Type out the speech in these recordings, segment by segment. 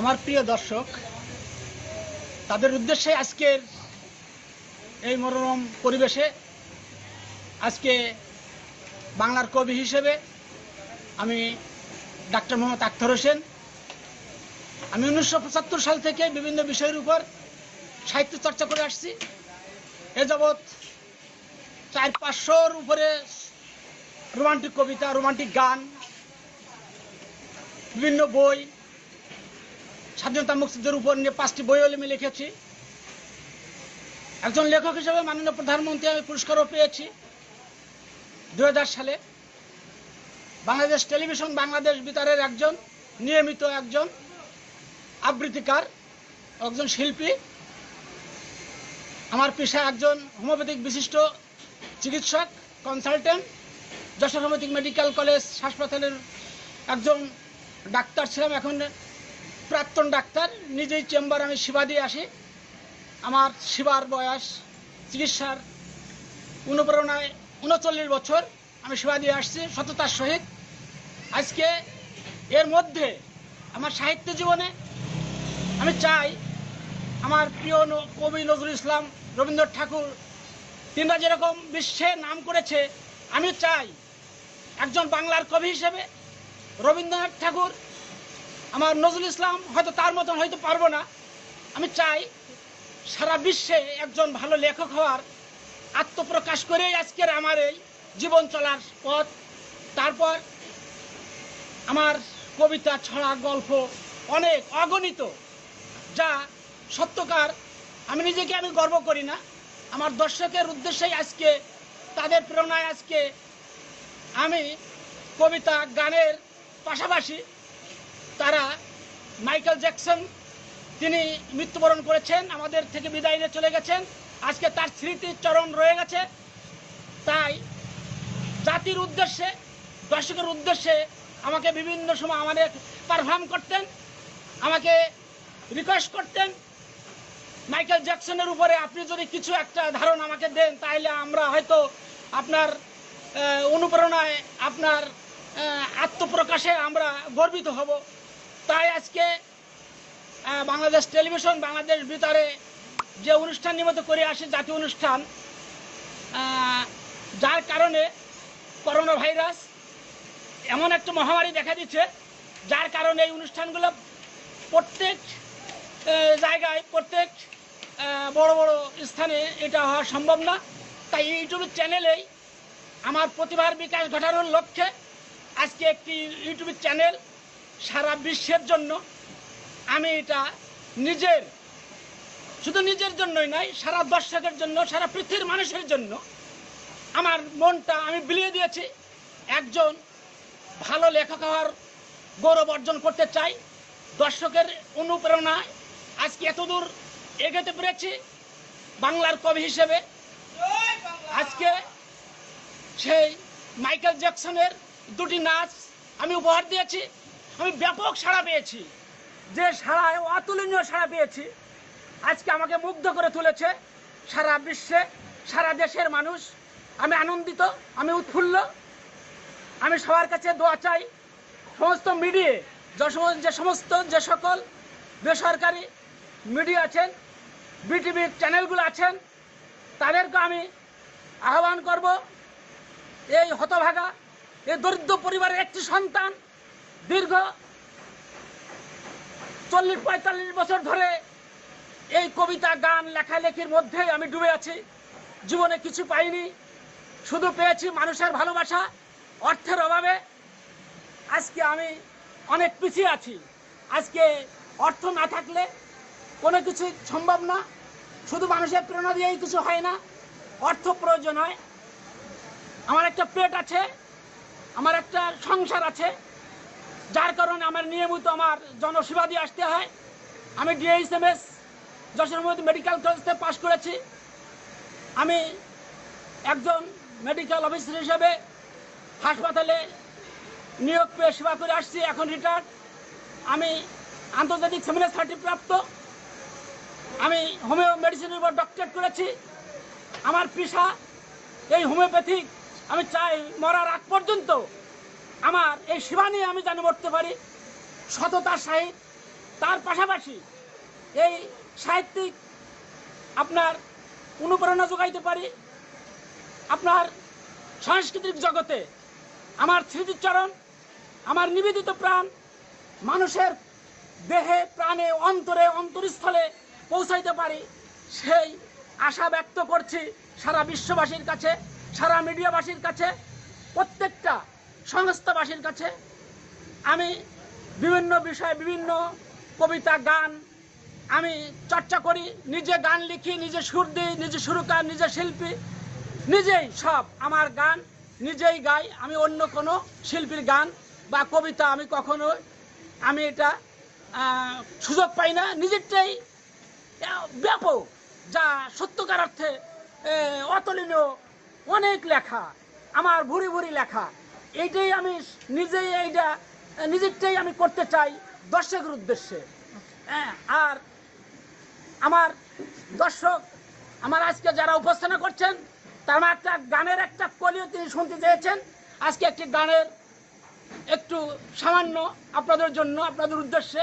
আমার প্রিয় দর্শক, তাদের উদ্দেশ্যে আজকের এই মনোরম পরিবেশে আজকে বাংলার কবি হিসেবে আমি ডাক্তার মোহাম্মদ আখতার হোসেন। আমি উনিশশো পঁচাত্তর সাল থেকে বিভিন্ন বিষয়ের উপর সাহিত্য চর্চা করে আসছি। এ যাবৎ চার পাঁচশোর উপরে রোমান্টিক কবিতা, রোমান্টিক গান বিভিন্ন বই, স্বাধীনতা মুক্তিদের উপর নিয়ে পাঁচটি বই আমি লিখেছি। একজন লেখক হিসেবে মাননীয় প্রধানমন্ত্রী আমি পুরস্কারও পেয়েছি দু হাজার সালে। বাংলাদেশ টেলিভিশন বাংলাদেশ বিতারের একজন, নিয়মিত একজন আবৃত্তিকার, একজন শিল্পী। আমার পেশা একজন হোমিওপ্যাথিক বিশিষ্ট চিকিৎসক consultant Jessore homeopathic medical college হাসপাতালের একজন ডাক্তার ছিলাম এখন, প্রাক্তন ডাক্তার। নিজেই চেম্বার আমি সেবা দিয়ে আসি। আমার সেবার বয়স চিকিৎসার অনুপ্রেরণায় উনচল্লিশ বছর আমি সেবা দিয়ে আসছি সততার সহিত। আজকে এর মধ্যে আমার সাহিত্য জীবনে আমি চাই আমার প্রিয় কবি নজরুল ইসলাম রবীন্দ্রনাথ ঠাকুর, তিনরা যেরকম বিশ্বে নাম করেছে, আমি চাই একজন বাংলার কবি হিসেবে রবীন্দ্রনাথ ঠাকুর, আমার নজরুল ইসলাম, হয়তো তার মতন হয়তো পারব না। আমি চাই সারা বিশ্বে একজন ভালো লেখক হওয়ার আত্মপ্রকাশ করেই আজকের আমার এই জীবন চলার পথ। তারপর আমার কবিতা, ছড়া, গল্প অনেক অগণিত যা সত্যকার। আমি নিজেকে আমি গর্ব করি না। আমার দর্শকের উদ্দেশ্যেই আজকে, তাদের প্রেরণায় আজকে আমি কবিতা, গানের পাশাপাশি তারা মাইকেল জ্যাকসন, তিনি মৃত্যুবরণ করেছেন, আমাদের থেকে বিদায় নিয়ে চলে গেছেন। আজকে তার স্মৃতির চরণ রয়ে গেছে। তাই জাতির উদ্দেশ্যে, দর্শকের উদ্দেশ্যে আমাকে বিভিন্ন সময় আমাদের পারফর্ম করতেন, আমাকে রিকোয়েস্ট করতেন। মাইকেল জ্যাকসনের উপরে আপনি যদি কিছু একটা ধারণা আমাকে দেন তাহলে আমরা হয়তো আপনার অনুপ্রেরণায় আপনার আত্মপ্রকাশে আমরা গর্বিত হব। তাই আজকে বাংলাদেশ টেলিভিশন বাংলাদেশ বিতারে যে অনুষ্ঠান নিয়মিত করে আসে, জাতীয় অনুষ্ঠান যার কারণে করোনা ভাইরাস এমন একটা মহামারী দেখা দিচ্ছে, যার কারণে এই অনুষ্ঠানগুলো প্রত্যেক জায়গায়, প্রত্যেক বড় বড় স্থানে এটা হওয়া সম্ভব না। তাই ইউটিউব চ্যানেলেই আমার প্রতিভার বিকাশ ঘটানোর লক্ষ্যে আজকে একটি ইউটিউব চ্যানেল সারা বিশ্বের জন্য। আমি এটা নিজের, শুধু নিজের জন্যই নয়, সারা দর্শকের জন্য, সারা পৃথিবীর মানুষের জন্য আমার মনটা আমি বিলিয়ে দিয়েছি। একজন ভালো লেখক হওয়ার গৌরব অর্জন করতে চাই। দর্শকের অনুপ্রেরণায় আজকে এতদূর এগোতে পেরেছি বাংলার কবি হিসেবে। আজকে সেই মাইকেল জ্যাকসনের দুটি নাচ আমি উপহার দিয়েছি, আমি ব্যাপক সাড়া পেয়েছি। যে সাড়ায় অতুলনীয় সাড়া পেয়েছি, আজকে আমাকে মুগ্ধ করে তুলেছে সারা বিশ্বে, সারা দেশের মানুষ। আমি আনন্দিত, আমি উৎফুল্ল। আমি সবার কাছে দোয়া চাই, সমস্ত মিডিয়ে, যে সমস্ত, যে সকল বেসরকারি মিডিয়া আছেন বিটিভির চ্যানেলগুলো আছেন, তাদেরকে আমি আহ্বান করব, এই হতভাগা এই দরিদ্র পরিবারের একটি সন্তান দীর্ঘ চল্লিশ পঁয়তাল্লিশ বছর ধরে এই কবিতা, গান, লেখালেখির মধ্যেই আমি ডুবে আছি। জীবনে কিছু পাইনি। শুধু পেয়েছি মানুষের ভালোবাসা, অর্থের অভাবে। আজকে আমি অনেক পিছিয়ে আছি। আজকে অর্থ না থাকলে কোনো কিছু সম্ভব না। শুধু মানুষের প্রেরণা দিয়েই কিছু হয় না। অর্থ প্রয়োজন হয়। আমার একটা পেট আছে। আমার একটা সংসার আছে। যার কারণে আমার নিয়মিত আমার জনসেবা দিয়ে আসতে হয়। আমি ডিএইচএমএস, যশোর মধ্যে মেডিকেল কলেজ থেকে পাশ করেছি। আমি একজন মেডিকেল অফিসার হিসেবে হাসপাতালে নিয়োগ পেয়ে সেবা করে আসছি, এখন রিটায়ার্ড আমি আন্তর্জাতিক সেমিনার সার্টি প্রাপ্ত আমি হোমিও মেডিসিনের উপর ডক্টরেট করেছি। আমার পেশা এই হোমিওপ্যাথিক আমি চাই মরার আগ পর্যন্ত আমার এই সেবা নিয়ে আমি যেন মরতে পারি। সততার সাহিত, তার পাশাপাশি এই সাহিত্যিক আপনার অনুপ্রেরণা যোগাইতে পারি। আপনার সাংস্কৃতিক জগতে আমার স্মৃতিচরণ, আমার নিবেদিত প্রাণ মানুষের দেহে, প্রাণে, অন্তরে, অন্তরস্থলে পৌঁছাইতে পারি। সেই আশা ব্যক্ত করছি সারা বিশ্ববাসীর কাছে। সারা মিডিয়াবাসীর কাছে, প্রত্যেকটা সংস্থাবাসীর কাছে আমি বিভিন্ন বিষয়ে বিভিন্ন কবিতা, গান আমি চর্চা করি, নিজে গান লিখি, নিজে সুর দিই, নিজে সুরকার, নিজে শিল্পী, নিজেই সব আমার গান নিজেই গাই। আমি অন্য কোনো শিল্পীর গান বা কবিতা আমি কখনো আমি এটা সুযোগ পাই না। নিজেরটাই ব্যাপক, যা সত্যকার অর্থে অতুলনীয় অনেক লেখা, আমার ভুরি ভুরি লেখা। এইটাই আমি নিজেই এইটা, নিজেরটাই আমি করতে চাই দর্শকের উদ্দেশ্যে। হ্যাঁ আর আমার দর্শক, আমার আজকে যারা উপস্থাপনা করছেন, তার একটা গানের একটা কলিও তিনি শুনতে চেয়েছেন। আজকে একটি গানের একটু সামান্য আপনাদের জন্য, আপনাদের উদ্দেশ্যে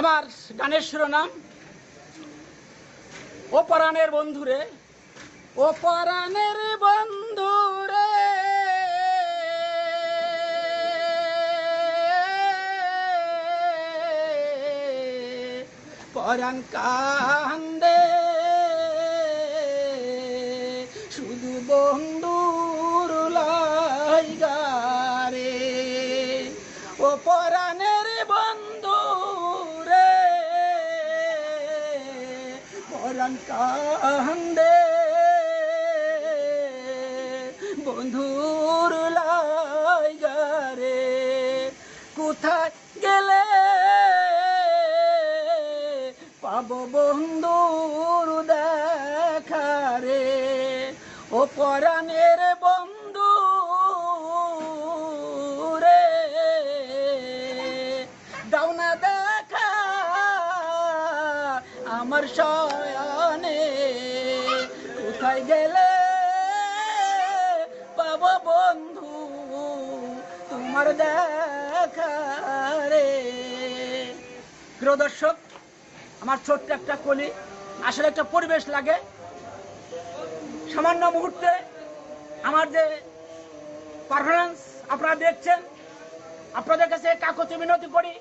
আমার গানের শিরোনাম, ও পরাণের বন্ধুরে ও পরাণের বন্ধুরে পরাণ কান্দে। শুধু বন্ধুর লাইগারে ও পরাণের বন্ধু রে। পরাণ কান্দে। কোথায় গেলে? পাব বন্ধুর দেখারে ও পরাণের বন্ধু রে। দাও না দেখা আমার শয়নে। কোথায় গেলে? পাব বন্ধু তোমার দেখা প্রিয় দর্শক, আমার ছোট্ট একটা কলি, আসলে একটা পরিবেশ লাগে। সামান্য মুহূর্তে আমার যে পারফরমেন্স আপনারা দেখছেন, আপনাদের কাছে কাকতি মিনতি করি।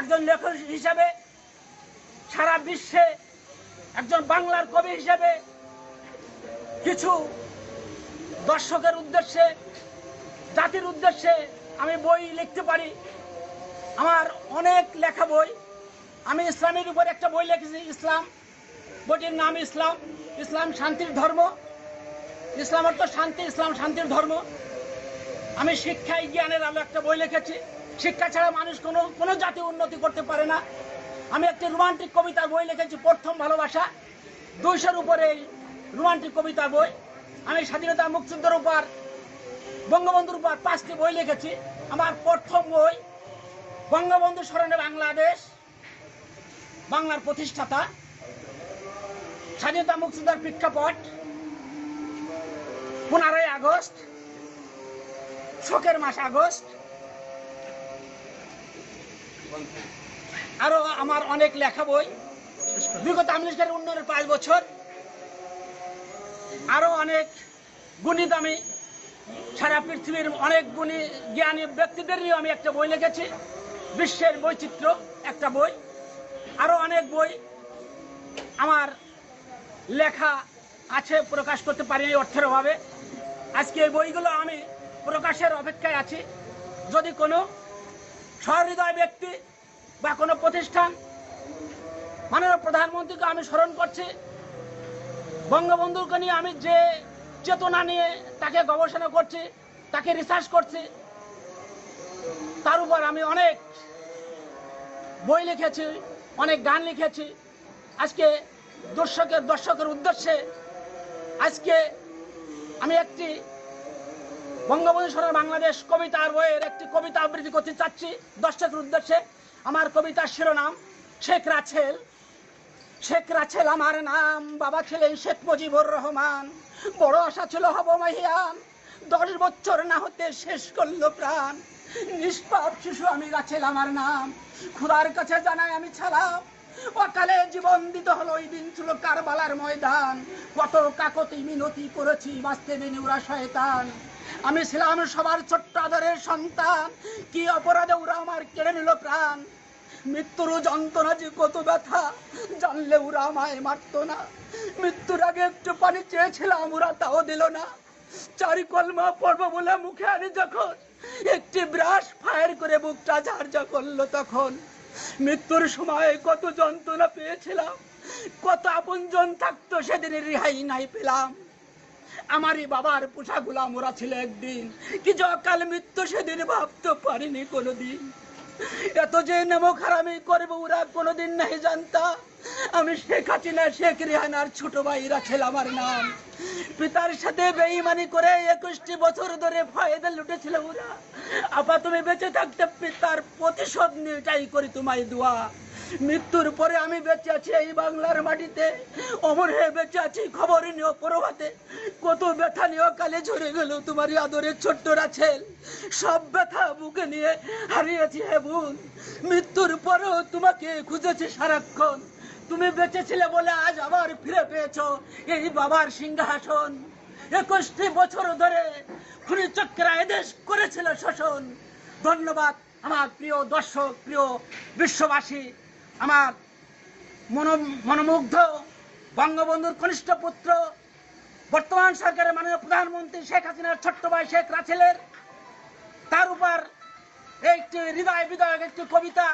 একজন লেখক হিসাবে সারা বিশ্বে একজন বাংলার কবি হিসাবে কিছু দর্শকের উদ্দেশ্যে, জাতির উদ্দেশ্যে আমি বই লিখতে পারি। আমার অনেক লেখা বই। আমি ইসলামের উপর একটা বই লিখেছি, ইসলাম। বইটির নাম ইসলাম। ইসলাম শান্তির ধর্ম। ইসলাম অর্থ শান্তি, ইসলাম শান্তির ধর্ম। আমি শিক্ষায় জ্ঞানের আলো একটা বই লিখেছি। শিক্ষা ছাড়া মানুষ কোনো কোনো জাতি উন্নতি করতে পারে না। আমি একটি রোমান্টিক কবিতার বই লিখেছি, প্রথম ভালোবাসা। দুইশোর উপরে রোমান্টিক কবিতার বই। আমি স্বাধীনতা মুক্তিযুদ্ধের উপর বঙ্গবন্ধুর উপর পাঁচটি বই লিখেছি। আমার প্রথম বই, বঙ্গবন্ধু স্মরণে বাংলাদেশ, বাংলার প্রতিষ্ঠাতা, স্বাধীনতা মুক্তিদার প্রেক্ষাপট, পনেরোই আগস্ট, শোকের মাস আগস্ট। আরও আমার অনেক লেখা বই। বিগত আমেরিকার উন্নয়নের পাঁচ বছর। আরও অনেক গুণী দামি সারা পৃথিবীর অনেক গুণী জ্ঞানী ব্যক্তিদের নিয়েও আমি একটা বই লিখেছি। বিশ্বের বৈচিত্র্য একটা বই। আরও অনেক বই আমার লেখা আছে, প্রকাশ করতে পারিনি অর্থের অভাবে। আজকে এই বইগুলো আমি প্রকাশের অপেক্ষায় আছি। যদি কোনো সহৃদয় ব্যক্তি বা কোনো প্রতিষ্ঠান, মাননীয় প্রধানমন্ত্রীকে আমি স্মরণ করছি, বঙ্গবন্ধুকে নিয়ে আমি যে চেতনা নিয়ে তাকে গবেষণা করছি, তাকে রিসার্চ করছি। তার উপর আমি অনেক বই লিখেছি, অনেক গান লিখেছি। আজকে দর্শকের দর্শকের উদ্দেশ্যে আজকে আমি একটি বঙ্গবন্ধু সরকার বাংলাদেশ কবিতার বইয়ের একটি কবিতা আবৃত্তি করতে চাচ্ছি। দর্শকের উদ্দেশ্যে আমার কবিতার শিরোনাম শেখ রাছেল শেখ রাছেল আমার নাম, বাবা ছিলেন শেখ মুজিবুর রহমান। বড় আশা ছিল হব মহিয়ান দশ বছর না হতে শেষ করল প্রাণ। নিষ্পাপ শিশু আমি গাছেল আমার নাম। খুদার কাছে জানাই আমি ছাড়াম অকালে জীবন দিতে হলো ওই দিন ছিল কারবালার ময়দান। কত কাকতি মিনতি করেছি, বাঁচতে দিন ওরা শয়তান। আমি ছিলাম সবার ছোট্ট আদরের সন্তান। কি অপরাধে ওরা আমার কেড়ে নিল প্রাণ। মৃত্যুর যন্ত্রণা যে কত ব্যথা জানলে ওরা আমায় মারতো না। মৃত্যুর আগে একটু পানি চেয়েছিলাম, ওরা তাও দিল না। চারি কলমা পড়ব বলে মুখে আনি যখন, একটি ব্রাশ ফায়ার করে বুকটা ঝাড়ঝা করল তখন। মৃত্যুর সময় কত যন্ত্রণা পেয়েছিলাম, কত আপনজন থাকতো সেদিন রেহাই নাই পেলাম। আমারই বাবার পোষাগুলা মোরা ছিল একদিন, কি যে অকাল মৃত্যু সেদিন ভাবতে পারিনি কোনোদিন। এত যে নেমো খারামি করব, ওরা কোনোদিন নাই জানতা। আমি শেখ হাসিনা, শেখ রেহানার ছোট ভাইরা ছিল আমার নাম। পিতার সাথে বেইমানি করে একুশটি বছর ধরে ফায়দা লুটেছিল ওরা। আপা, তুমি বেঁচে থাকতে পিতার প্রতিশোধ নিটাই করি তোমায় দোয়া। মৃত্যুর পরে আমি বেঁচে আছি এই বাংলার মাটিতে। অমর হয়ে বেঁচে আছি খবর নিও প্রভাতে। কত ব্যথা নিয়েও কালে ঝরে গেল তোমার আদরের ছোট্ট রাছেল। সব ব্যথা বুকে নিয়ে হারিয়েছি হে বোন মৃত্যুর পরেও তোমাকে খুঁজেছি সারাক্ষণ। তুমি বেঁচে ছিলে বলে আজ আবার ফিরে পেয়েছ এই বাবার সিংহাসন। একুশটি বছর ধরে খুনি চক্রা এদেশ করেছিল শোষণ ধন্যবাদ, আমার প্রিয় দর্শক, প্রিয় বিশ্ববাসী। আমার মন, মনোমুগ্ধ বঙ্গবন্ধুর কনিষ্ঠ পুত্র, বর্তমান সরকারের মাননীয় প্রধানমন্ত্রী শেখ হাসিনার ছোট্ট ভাই শেখ রাছেলের তার উপর একটি হৃদয় বিদায়ক একটি কবিতা